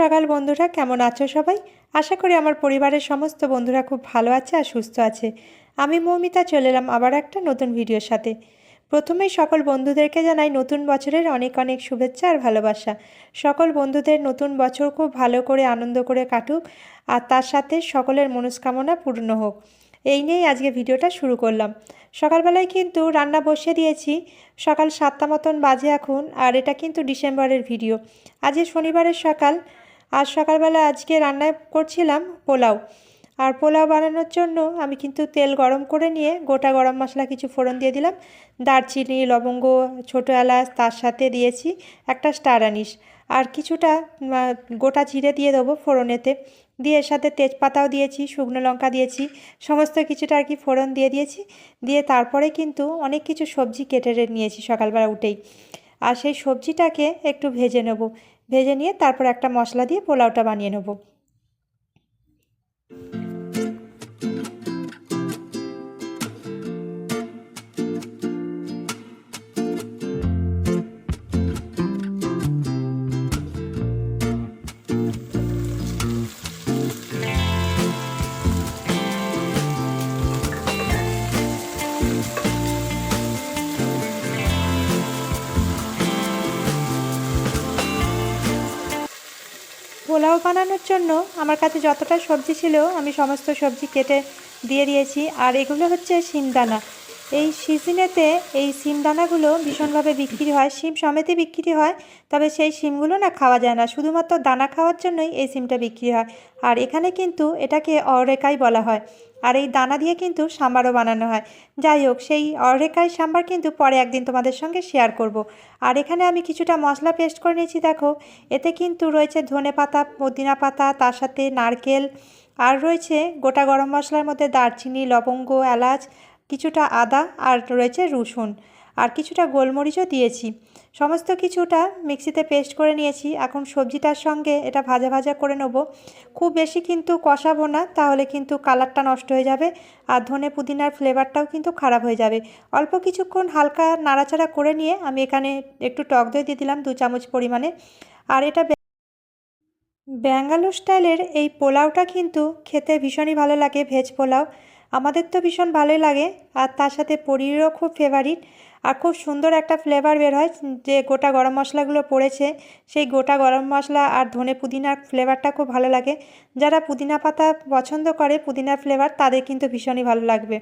সকাল বন্ধুরা, কেমন আছো সবাই? আশা করি আমার পরিবারের সমস্ত বন্ধুরা খুব ভালো আছে আর সুস্থ আছে। আমি মৌমিতা, চলে এলাম আবার একটা নতুন ভিডিওর সাথে। প্রথমেই সকল বন্ধুদেরকে জানাই নতুন বছরের অনেক অনেক শুভেচ্ছা আর ভালোবাসা। সকল বন্ধুদের নতুন বছর খুব ভালো করে, আনন্দ করে কাটুক আর তার সাথে সকলের মনস্কামনা পূর্ণ হোক। এই নিয়েই আজকে ভিডিওটা শুরু করলাম। সকালবেলায় কিন্তু রান্না বসিয়ে দিয়েছি। সকাল সাতটা মতন বাজে এখন আর এটা কিন্তু ডিসেম্বরের ভিডিও। আজকে শনিবারের সকাল আর সকালবেলা আজকে রান্না করছিলাম পোলাও। আর পোলাও বানানোর জন্য আমি কিন্তু তেল গরম করে নিয়ে গোটা গরম মশলা কিছু ফোড়ন দিয়ে দিলাম। দারচিনি, লবঙ্গ, ছোটো এলাচ তার সাথে দিয়েছি একটা স্টার আনিস। আর কিছুটা গোটা জিরে দিয়ে দেবো ফোড়নেতে। দিয়ে এর সাথে তেজপাতাও দিয়েছি, শুকনো লঙ্কা দিয়েছি, সমস্ত কিছুটা আর কি ফোড়ন দিয়ে দিয়েছি। দিয়ে তারপরে কিন্তু অনেক কিছু সবজি কেটে নিয়েছি সকালবেলা উঠেই। আর সেই সবজিটাকে একটু ভেজে নেব। ভেজে নিয়ে তারপর একটা মশলা দিয়ে পোলাওটা বানিয়ে নেব। পোলাও বানানোর জন্য আমার কাছে যতটা সবজি ছিল, আমি সমস্ত সবজি কেটে দিয়ে দিয়েছি। আর এগুলো হচ্ছে শিমদানা। এই সিজনেতে এই শিমদানাগুলো ভীষণভাবে বিক্রি হয়। শিম সমেতে বিক্রি হয়, তবে সেই শিমগুলো না খাওয়া যায় না। শুধুমাত্র দানা খাওয়ার জন্যই এই শিমটা বিক্রি হয়। আর এখানে কিন্তু এটাকে অরেকাই বলা হয়। আর এই দানা দিয়ে কিন্তু সাম্বারও বানানো হয়। যাই হোক, সেই অরেকাই সাম্বার কিন্তু পরে একদিন তোমাদের সঙ্গে শেয়ার করব। আর এখানে আমি কিছুটা মশলা পেস্ট করে নিয়েছি, দেখো। এতে কিন্তু রয়েছে ধনে পাতা, পুদিনা পাতা, তার সাথে নারকেল, আর রয়েছে গোটা গরম মশলার মধ্যে দারচিনি, লবঙ্গ, এলাচ, কিছুটা আদা, আর রয়েছে রসুন। আর কিছুটা গোলমরিচও দিয়েছি। সমস্ত কিছুটা মিক্সিতে পেস্ট করে নিয়েছি। এখন সবজিটার সঙ্গে এটা ভাজা ভাজা করে নেব। খুব বেশি কিন্তু কষাবো না, তাহলে কিন্তু কালারটা নষ্ট হয়ে যাবে আর ধনে পুদিনার ফ্লেভারটাও কিন্তু খারাপ হয়ে যাবে। অল্প কিছুক্ষণ হালকা নাড়াচাড়া করে নিয়ে আমি এখানে একটু টক দই দিয়ে দিলাম দু চামচ পরিমাণে। আর এটা ব্যাঙ্গালোর স্টাইলের এই পোলাওটা কিন্তু খেতে ভীষণই ভালো লাগে, ভেজ পোলাও। আমাদের তো ভীষণ ভালোই লাগে আর তার সাথে পরিরও খুব ফেভারিট আর খুব সুন্দর একটা ফ্লেভার বের হয়, যে গোটা গরম মশলাগুলো পড়েছে, সেই গোটা গরম মশলা আর ধনে পুদিনার ফ্লেভারটা খুব ভালো লাগে। যারা পুদিনা পাতা পছন্দ করে, পুদিনার ফ্লেভার তাদের কিন্তু ভীষণই ভালো লাগবে।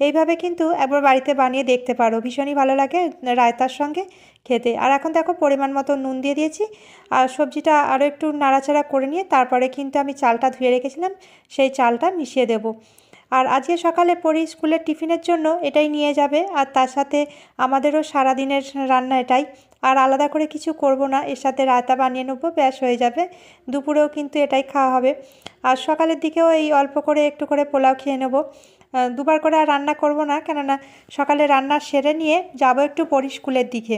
এইভাবে কিন্তু একবার বাড়িতে বানিয়ে দেখতে পারো, ভীষণই ভালো লাগে রায়তার সঙ্গে খেতে। আর এখন দেখো পরিমাণ মতো নুন দিয়ে দিয়েছি, আর সবজিটা আরও একটু নাড়াচাড়া করে নিয়ে, তারপরে কিন্তু আমি চালটা ধুয়ে রেখেছিলাম, সেই চালটা মিশিয়ে দেবো। আর আজকে সকালে পরি স্কুলের টিফিনের জন্য এটাই নিয়ে যাবে, আর তার সাথে আমাদেরও সারাদিনের রান্না এটাই। আর আলাদা করে কিছু করব না, এর সাথে রায়তা বানিয়ে নেব, ব্যাস হয়ে যাবে। দুপুরেও কিন্তু এটাই খাওয়া হবে। আর সকালের দিকেও এই অল্প করে একটু করে পোলাও খেয়ে নেব। দুবার করে আর রান্না করব না, কেননা সকালে রান্না সেরে নিয়ে যাব একটু পরি স্কুলের দিকে।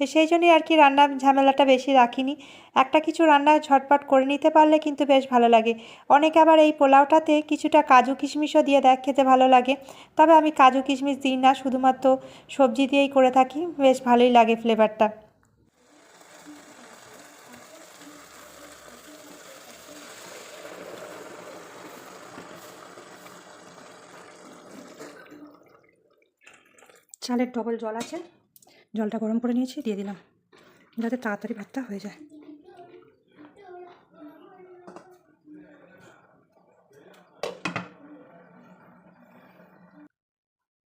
সেই জন্যই আর কি রান্নার ঝামেলাটা বেশি রাখিনি। একটা কিছু রান্না ঝটপট করে নিতে পারলে কিন্তু বেশ ভালো লাগে। অনেকে আবার এই পোলাওটাতে কিছুটা কাজু কিশমিশও দিয়ে দেয়, খেতে ভালো লাগে। তবে আমি কাজু কিশমিশ দিই না, শুধুমাত্র সবজি দিয়েই করে থাকি। বেশ ভালোই লাগে ফ্লেভারটা। চালের ডবল জল আছে। জলটা গরম করে নিয়েছি, দিয়ে দিলাম। যাতে তাড়াতাড়ি ভাতটা হয়ে যায়।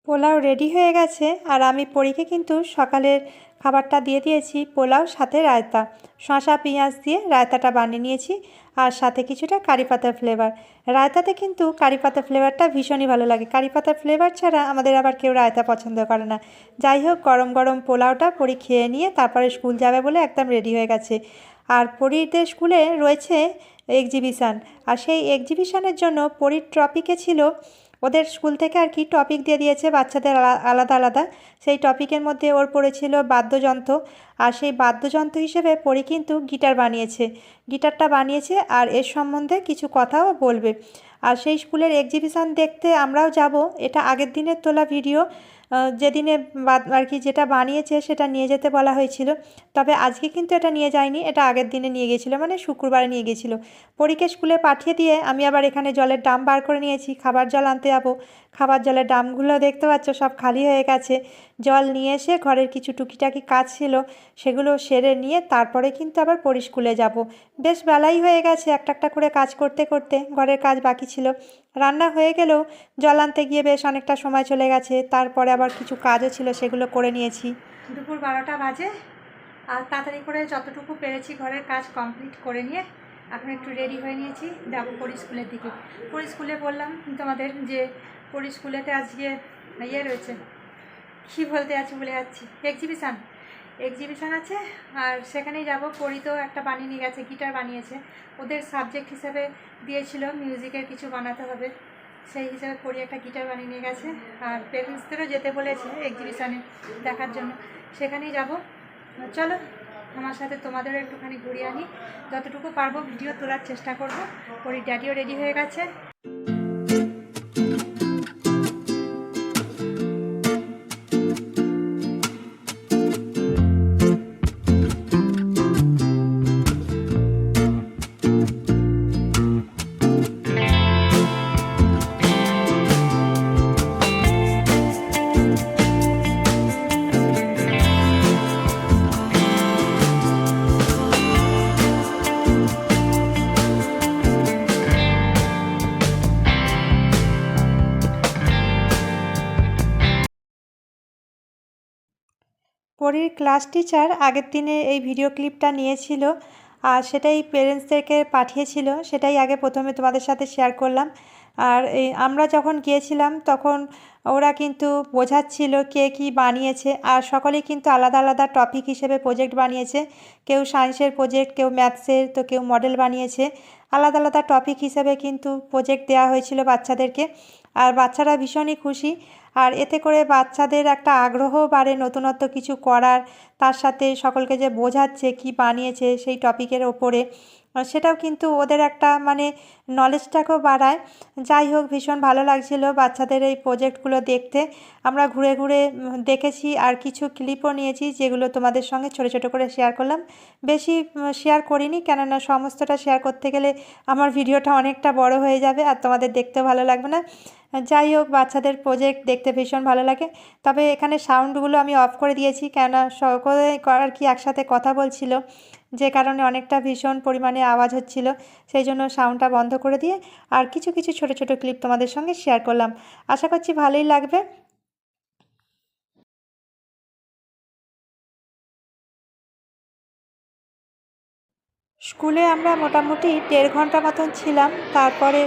পোলাও রেডি হয়ে গেছে, আর আমি পরীকে কিন্তু সকালের খাবারটা দিয়ে দিয়েছি, পোলাও, সাথে রায়তা। শশা পেঁয়াজ দিয়ে রায়তাটা বানিয়ে নিয়েছি আর সাথে কিছুটা কারি পাতার ফ্লেভার রায়তাতে কিন্তু কারি পাতার ফ্লেভারটা ভীষণই ভালো লাগে। কারি পাতার ফ্লেভার ছাড়া আমাদের আবার কেউ রায়তা পছন্দ করে না। যাই হোক, গরম গরম পোলাওটা পরি খেয়ে নিয়ে তারপরে স্কুল যাবে বলে একদম রেডি হয়ে গেছে। আর পরীদের স্কুলে রয়েছে এক্সিবিশান আর সেই এক্সিবিশানের জন্য পরীর ট্রপিকে ছিল ওদের স্কুল থেকে আর কি টপিক দিয়ে দিয়েছে বাচ্চাদের আলাদা আলাদা। সেই টপিকের মধ্যে ওর পড়েছিল বাদ্যযন্ত্র। আর সেই বাদ্যযন্ত্র হিসেবে পড়ি কিন্তু গিটার বানিয়েছে। গিটারটা বানিয়েছে আর এর সম্বন্ধে কিছু কথাও বলবে। আর সেই স্কুলের এক্সিবিশন দেখতে আমরাও যাব। এটা আগের দিনের তোলা ভিডিও যেদিনে আর কি যেটা বানিয়েছে সেটা নিয়ে যেতে বলা হয়েছিল। তবে আজকে কিন্তু এটা নিয়ে যায়নি, এটা আগের দিনে নিয়ে গেছিল মানে শুক্রবারে নিয়ে গেছিল। পরীকে স্কুলে পাঠিয়ে দিয়ে আমি আবার এখানে জলের ডাম বার করে নিয়েছি, খাবার জল আনতে যাব। খাবার জলের ড্রামগুলো দেখতে পাচ্ছ, সব খালি হয়ে গেছে। জল নিয়ে এসে ঘরের কিছু টুকিটাকি কাজ ছিল, সেগুলো সেরে নিয়ে তারপরে কিন্তু আবার পরি স্কুলে যাব। বেশ বেলাই হয়ে গেছে একটা একটা করে কাজ করতে করতে, ঘরের কাজ বাকি ছিল। রান্না হয়ে গেলেও জল আনতে গিয়ে বেশ অনেকটা সময় চলে গেছে, তারপরে আবার কিছু কাজও ছিল, সেগুলো করে নিয়েছি। দুপুর বারোটা বাজে, আর তাড়াতাড়ি করে যতটুকু পেরেছি ঘরের কাজ কমপ্লিট করে নিয়ে, এখন একটু রেডি হয়ে নিয়েছি, যাব পরি স্কুলের দিকে। পরি স্কুলে বললাম তোমাদের যে পরি স্কুলেতে আজকে ইয়ে রয়েছে। কী বলতে আছি বলে যাচ্ছি। এক্সিবিশান এক্সিবিশান আছে, আর সেখানেই যাব। পড়ি তো একটা বানিয়ে নিয়ে গেছে গিটার বানিয়েছে। ওদের সাবজেক্ট হিসেবে দিয়েছিল মিউজিকের কিছু বানাতে হবে। সেই হিসেবে পড়ি একটা গিটার বানিয়ে নিয়ে গেছে। আর পেরেন্টসদেরও যেতে বলেছে এক্সিবিশানে দেখার জন্য। সেখানেই যাব। চলো, আমার সাথে তোমাদেরও একটুখানি ঘুরিয়ে আনি। যতটুকু পারব ভিডিও তোলার চেষ্টা করব। পরি ড্যাডিও রেডি হয়ে গেছে। পরীর ক্লাস টিচার আগের দিনে এই ভিডিও ক্লিপটা নিয়েছিল, আর সেটাই পেরেন্টসদেরকে পাঠিয়েছিল, সেটাই আগে প্রথমে তোমাদের সাথে শেয়ার করলাম। আর এই আমরা যখন গিয়েছিলাম, তখন ওরা কিন্তু বোঝাচ্ছিল কে কী বানিয়েছে, আর সকলেই কিন্তু আলাদা আলাদা টপিক হিসেবে প্রজেক্ট বানিয়েছে। কেউ সায়েন্সের প্রজেক্ট কেউ ম্যাথসের তো কেউ মডেল বানিয়েছে। আলাদা আলাদা টপিক হিসেবে কিন্তু প্রজেক্ট দেওয়া হয়েছিল বাচ্চাদেরকে। আর বাচ্চারা ভীষণই খুশি। আর এতে করে বাচ্চাদের একটা আগ্রহ বাড়ে নতুনত্ব কিছু করার। তার সাথে সকলকে যে বোঝাচ্ছে, কি বানিয়েছে সেই টপিকের ওপরে। সেটাও কিন্তু ওদের একটা মানে নলেজটাকেও বাড়ায়। যাই হোক, ভীষণ ভালো লাগছিল বাচ্চাদের এই প্রজেক্টগুলো দেখতে। আমরা ঘুরে ঘুরে দেখেছি আর কিছু ক্লিপও নিয়েছি যেগুলো তোমাদের সঙ্গে ছোটো ছোটো করে শেয়ার করলাম। বেশি শেয়ার করিনি, কেননা সমস্তটা শেয়ার করতে গেলে আমার ভিডিওটা অনেকটা বড় হয়ে যাবে আর তোমাদের দেখতেও ভালো লাগবে না। যাই হোক, বাচ্চাদের প্রজেক্ট দেখতে ভীষণ ভালো লাগে। তবে এখানে সাউন্ডগুলো আমি অফ করে দিয়েছি, কেননা সকলে আর কি একসাথে কথা বলছিল। যে কারণে অনেকটা ভীষণ পরিমাণে আওয়াজ হচ্ছিল, সেই জন্য সাউন্ডটা বন্ধ করে দিয়ে আর কিছু কিছু ছোট ছোট ক্লিপ তোমাদের সঙ্গে শেয়ার করলাম। আশা করছি ভালোই লাগবে। স্কুলে আমরা মোটামুটি দেড় ঘণ্টা মতন ছিলাম, তারপরে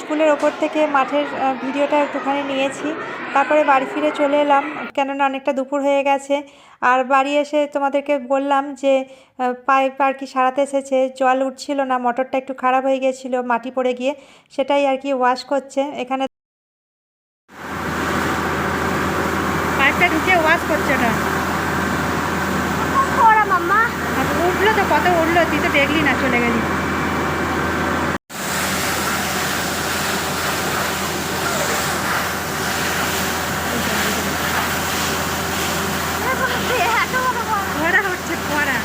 স্কুলের ওপর থেকে মাঠের ভিডিওটা একটুখানি নিয়েছি। তারপরে বাড়ি ফিরে চলে এলাম কেননা অনেকটা দুপুর হয়ে গেছে। আর বাড়ি এসে তোমাদেরকে বললাম যে পাইপ আর কি সারাতে এসেছে জল উঠছিল না মোটরটা একটু খারাপ হয়ে গিয়েছিল মাটি পড়ে গিয়ে। সেটাই আর কি ওয়াশ করছে। এখানে পাইপটা ঢুকে ওয়াশ করছে মাম্মা। উঠল তো কত উঠল তুই তো দেখলি না চলে গেলি এত বড় বড় ফোয়ারা হচ্ছে ফোয়ারা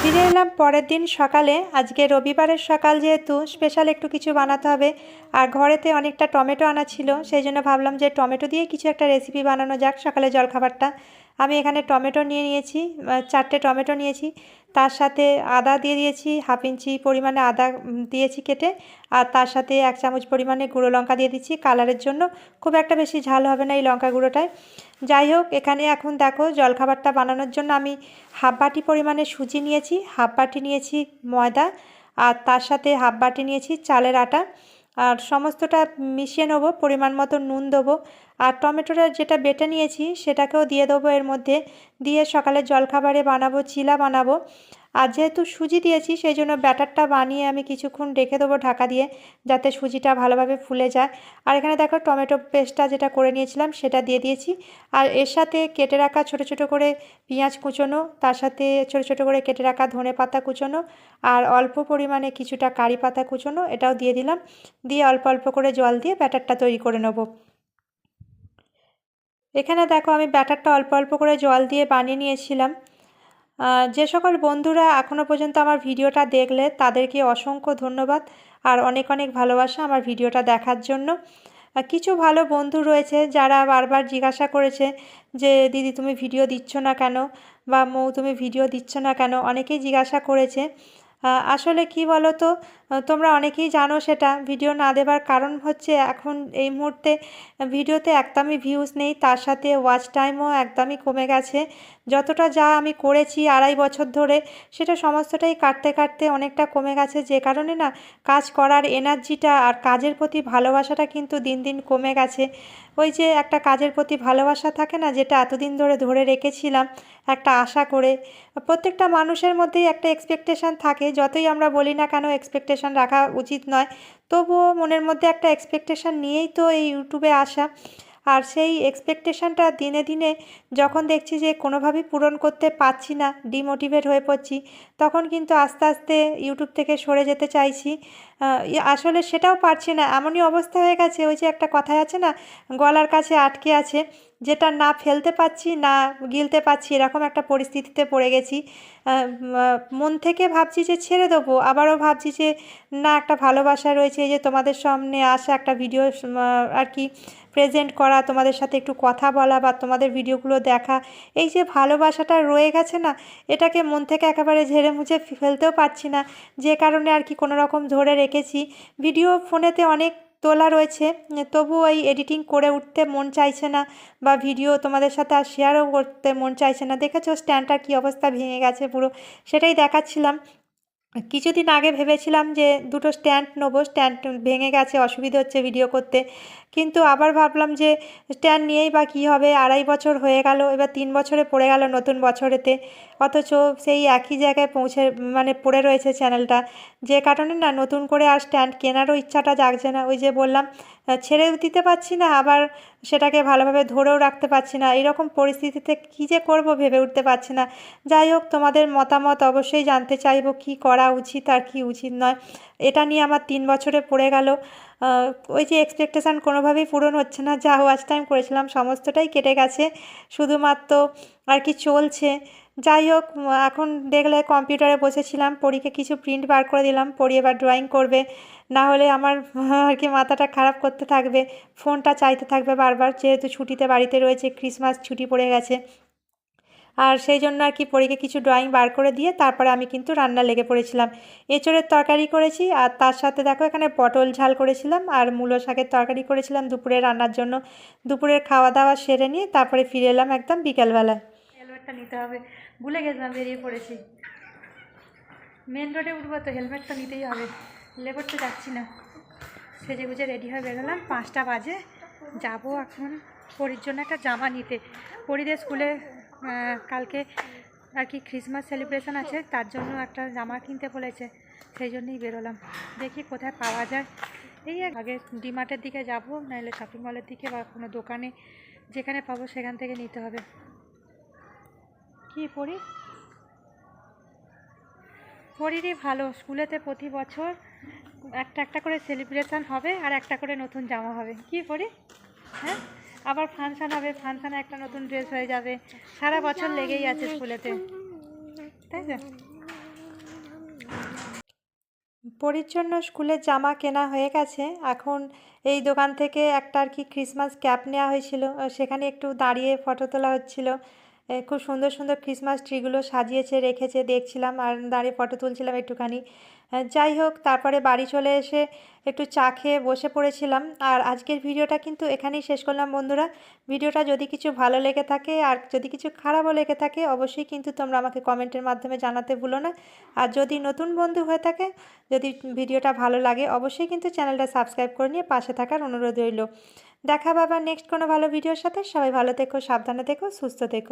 ফিরে এলাম পরের দিন সকালে, আজকে রবিবারের সকাল যেহেতু স্পেশাল একটু কিছু বানাতে হবে। আর ঘরেতে অনেকটা টমেটো আনা ছিল, সেই জন্য ভাবলাম যে টমেটো দিয়ে কিছু একটা রেসিপি বানানো যাক সকালে জলখাবারটা। আমি এখানে টমেটো নিয়ে নিয়েছি চারটে টমেটো নিয়েছি। তার সাথে আদা দিয়ে দিয়েছি, হাফ ইঞ্চি পরিমাণে আদা দিয়েছি কেটে। আর তার সাথে এক চামচ পরিমাণে গুঁড়ো লঙ্কা দিয়ে দিচ্ছি কালারের জন্য। খুব একটা বেশি ঝাল হবে না এই লঙ্কা গুঁড়োটায়। যাই হোক, এখানে এখন দেখো জলখাবারটা বানানোর জন্য আমি হাফ বাটি পরিমাণে সুজি নিয়েছি, হাফ বাটি নিয়েছি ময়দা। আর তার সাথে হাফ বাটি নিয়েছি চালের আটা। আর সমস্তটা মিশিয়ে নেব, পরিমাণ মতো নুন দেবো। আর টমেটোটা যেটা বেটে নিয়েছি, সেটাকেও দিয়ে দেবো এর মধ্যে। দিয়ে সকালে জলখাবারে বানাবো, চিলা বানাবো। আর যেহেতু সুজি দিয়েছি, সেই জন্য ব্যাটারটা বানিয়ে আমি কিছুক্ষণ রেখে দেবো ঢাকা দিয়ে, যাতে সুজিটা ভালোভাবে ফুলে যায়। আর এখানে দেখো টমেটো পেস্টটা যেটা করে নিয়েছিলাম, সেটা দিয়ে দিয়েছি। আর এর সাথে কেটে রাখা ছোট ছোট করে পেঁয়াজ কুচোনো, তার সাথে ছোট ছোট করে কেটে রাখা ধনে পাতা কুচোনো, আর অল্প পরিমাণে কিছুটা কারি পাতা কুচোনো, এটাও দিয়ে দিলাম। দিয়ে অল্প অল্প করে জল দিয়ে ব্যাটারটা তৈরি করে নেব। এখানে দেখো আমি ব্যাটারটা অল্প অল্প করে জল দিয়ে বানিয়ে নিয়েছিলাম। যে সকল বন্ধুরা এখনও পর্যন্ত আমার ভিডিওটা দেখলে তাদেরকে অসংখ্য ধন্যবাদ আর অনেক অনেক ভালোবাসা আমার ভিডিওটা দেখার জন্য। কিছু ভালো বন্ধু রয়েছে যারা বারবার জিজ্ঞাসা করেছে যে, দিদি, তুমি ভিডিও দিচ্ছ না কেন? বা, মৌ, তুমি ভিডিও দিচ্ছ না কেন? অনেকেই জিজ্ঞাসা করেছে। আসলে কি বলো তো তোমরা অনেকেই জানো সেটা। ভিডিও না দেবার কারণ হচ্ছে এখন এই মুহূর্তে ভিডিওতে একদমই ভিউজ নেই। তার সাথে ওয়াচ টাইমও একদমই কমে গেছে। যতটা যা আমি করেছি আড়াই বছর ধরে, সেটা সমস্তটাই কাটতে কাটতে অনেকটা কমে গেছে। যে কারণে না, কাজ করার এনার্জিটা আর কাজের প্রতি ভালোবাসাটা কিন্তু দিন দিন কমে গেছে। ওই যে একটা কাজের প্রতি ভালোবাসা থাকে না, যেটা এতদিন ধরে ধরে রেখেছিলাম, একটা আশা করে। প্রত্যেকটা মানুষের মধ্যেই একটা এক্সপেকটেশান থাকে। যতই আমরা বলি না কেন এক্সপেকটেশান রাখা উচিত নয়। তবুও মনের মধ্যে একটা এক্সপেকটেশান নিয়েই তো এই ইউটিউবে আসা। আর সেই এক্সপেকটেশানটা দিনে দিনে যখন দেখছি যে কোনোভাবেই পূরণ করতে পারছি না ডিমোটিভেট হয়ে পড়ছি, তখন কিন্তু আস্তে আস্তে ইউটিউব থেকে সরে যেতে চাইছি। আসলে সেটাও পারছি না। এমনই অবস্থা হয়ে গেছে, ওই যে একটা কথায় আছে না, গলার কাছে আটকে আছে। যেটা না ফেলতে পারছি, না গিলতে পারছি, এরকম একটা পরিস্থিতিতে পড়ে গেছি। মন থেকে ভাবছি যে ছেড়ে দেবো, আবারও ভাবছি যে না, একটা ভালোবাসা রয়েছে যে তোমাদের সামনে আসা একটা ভিডিও আর কি প্রেজেন্ট করা, তোমাদের সাথে একটু কথা বলা বা তোমাদের ভিডিওগুলো দেখা, এই যে ভালোবাসাটা রয়ে গেছে না, এটাকে মন থেকে একেবারে ঝেড়ে মুছে ফেলতেও পারছি না। যে কারণে আর কি কোনো রকম ধরে রেখেছি। ভিডিও ফোনেতে অনেক তোলা রয়েছে। তবুও এই এডিটিং করে উঠতে মন চাইছে না বা ভিডিও তোমাদের সাথে আর শেয়ারও করতে মন চাইছে না। দেখেছ স্ট্যান্ডটার কী অবস্থা ভেঙে গেছে পুরো। সেটাই দেখাচ্ছিলাম। কিছুদিন আগে ভেবেছিলাম যে দুটো স্ট্যান্ড নেব, স্ট্যান্ড ভেঙে গেছে, অসুবিধা হচ্ছে ভিডিও করতে। কিন্তু আবার ভাবলাম যে স্ট্যান্ড নিয়েই বা কী হবে, আড়াই বছর হয়ে গেল, এবার তিন বছরে পড়ে গেল নতুন বছরেতে। অথচ সেই একই জায়গায় পৌঁছে মানে পড়ে রয়েছে চ্যানেলটা যে কারণে না, নতুন করে আর স্ট্যান্ড কেনারও ইচ্ছাটা জাগছে না। ওই যে বললাম ছেড়ে দিতে পারছি না, আবার সেটাকে ভালোভাবে ধরেও রাখতে পারছি না। এরকম পরিস্থিতিতে কী যে করব ভেবে উঠতে পারছি না। যাই হোক, তোমাদের মতামত অবশ্যই জানতে চাইব, কী করা উচিত আর কি উচিত নয়। এটা নিয়ে আমার তিন বছরে পড়ে গেল। ওই যে এক্সপেকটেশান কোনোভাবেই পূরণ হচ্ছে না। যা ওয়াচ টাইম করেছিলাম, সমস্তটাই কেটে গেছে। শুধুমাত্র আর কি চলছে। যাই হোক এখন দেখলে কম্পিউটারে বসেছিলাম পরীকে কিছু প্রিন্ট বার করে দিলাম পরি এবার ড্রয়িং করবে। না হলে আমার আর কি মাথাটা খারাপ করতে থাকবে, ফোনটা চাইতে থাকবে বারবার, যেহেতু ছুটিতে বাড়িতে রয়েছে, ক্রিসমাস ছুটি পড়ে গেছে। আর সেই জন্য আর কি পরীকে কিছু ড্রয়িং বার করে দিয়ে তারপরে আমি কিন্তু রান্না লেগে পড়েছিলাম। এঁচড়ের তরকারি করেছি, আর তার সাথে দেখো এখানে পটল ঝাল করেছিলাম, আর মূলো শাকের তরকারি করেছিলাম দুপুরে রান্নার জন্য। দুপুরের খাওয়া দাওয়া সেরে নিয়ে তারপরে ফিরে এলাম একদম বিকেলবেলায়। হেলমেটটা নিতে হবে। ভুলে গেছিলাম বেরিয়ে পড়েছি। মেন রোডে উঠবো তো হেলমেটটা নিতেই হবে। লেবার তো যাচ্ছি না। সেজে গুজে রেডি হয়ে বেরোলাম। পাঁচটা বাজে। যাব এখন পরির জন্য একটা জামা নিতে। পরিদের স্কুলে কালকে আর কি ক্রিসমাস সেলিব্রেশন আছে, তার জন্য একটা জামা কিনতে বলেছে। সেই জন্যই বেরোলাম। দেখি কোথায় পাওয়া যায়। এই আগে ডিমার্টের দিকে যাব, নাহলে শপিং মলের দিকে বা কোনো দোকানে যেখানে পাবো সেখান থেকে নিতে হবে। কি পড়ি পরিরই ভালো। স্কুলেতে প্রতি বছর একটা একটা করে সেলিব্রেশন হবে আর একটা করে নতুন জামা হবে। কি পরি? হ্যাঁ? আবার ফাংশান হবে ফাংশানে একটা নতুন ড্রেস হয়ে যাবে। সারা বছর লেগেই আছে স্কুলেতে। তাই পরির জন্য স্কুলের জামা কেনা হয়ে গেছে। এখন এই দোকান থেকে একটা আর কি ক্রিসমাস ক্যাপ নেওয়া হয়েছিল। সেখানে একটু দাঁড়িয়ে ফটো তোলা হচ্ছিল। খুব সুন্দর সুন্দর ক্রিসমাস ট্রিগুলো সাজিয়েছে, রেখেছে, দেখছিলাম আর দাঁড়িয়ে ফটো তুলছিলাম একটুখানি। যাই হোক, তারপরে বাড়ি চলে এসে একটু চা খেয়ে বসে পড়েছিলাম। আর আজকের ভিডিওটা কিন্তু এখানেই শেষ করলাম বন্ধুরা। ভিডিওটা যদি কিছু ভালো লেগে থাকে আর যদি কিছু খারাপও লেগে থাকে, অবশ্যই কিন্তু তোমরা আমাকে কমেন্টের মাধ্যমে জানাতে ভুলো না। আর যদি নতুন বন্ধু হয়ে থাকে, যদি ভিডিওটা ভালো লাগে, অবশ্যই কিন্তু চ্যানেলটা সাবস্ক্রাইব করে নিয়ে পাশে থাকার অনুরোধ রইল। দেখা বাবা নেক্সট কোনো ভালো ভিডিওর সাথে। সবাই ভালো থেকো, সাবধানে থেকো, সুস্থ থেকো।